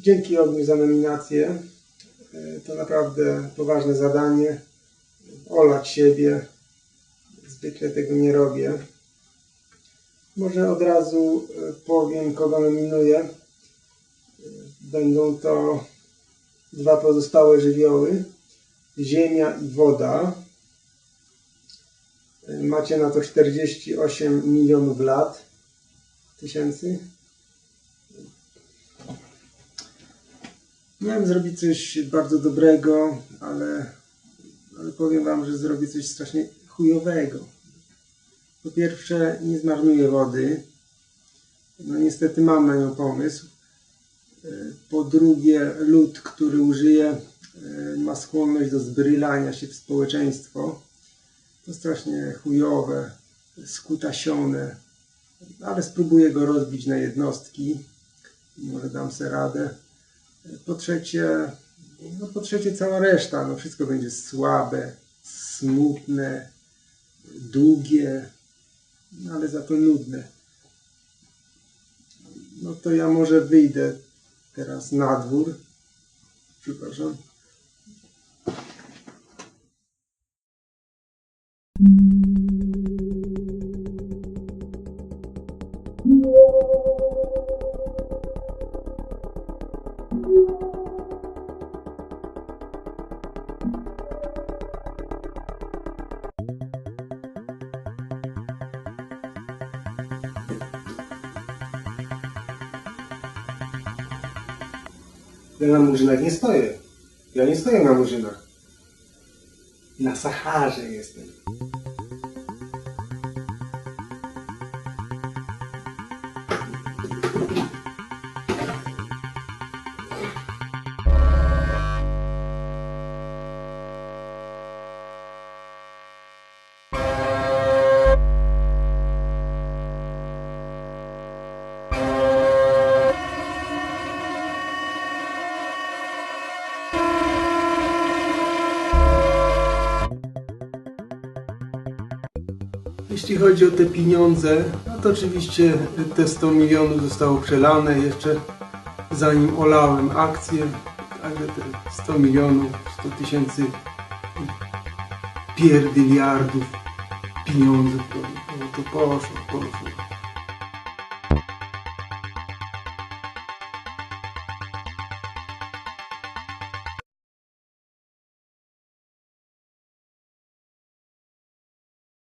Dzięki Ogniu za nominację. E, To naprawdę poważne zadanie. Olać siebie. Zwykle tego nie robię. Może od razu e, powiem, kogo nominuję. E, Będą to dwa pozostałe żywioły. Ziemia i woda. Macie na to 48 milionów lat. Tysięcy. Miałem zrobić coś bardzo dobrego, ale, ale powiem Wam, że zrobię coś strasznie chujowego. Po pierwsze, nie zmarnuję wody. No niestety mam na nią pomysł. E, Po drugie, lud, który użyję, e, ma skłonność do zbrylania się w społeczeństwo. To strasznie chujowe, skutasione, ale spróbuję go rozbić na jednostki. Może dam sobie radę. Po trzecie, no po trzecie cała reszta, no wszystko będzie słabe, smutne, długie, no ale za to nudne. No to ja może wyjdę teraz na dwór. Przepraszam. Ja na murzynach nie stoję. Ja nie stoję na murzynach. Na Saharze jestem. Jeśli chodzi o te pieniądze, no to oczywiście te 100 milionów zostało przelane jeszcze zanim olałem akcję. Także te 100 milionów, 100 tysięcy pierdyliardów pieniądzów to, to poszło, poszło.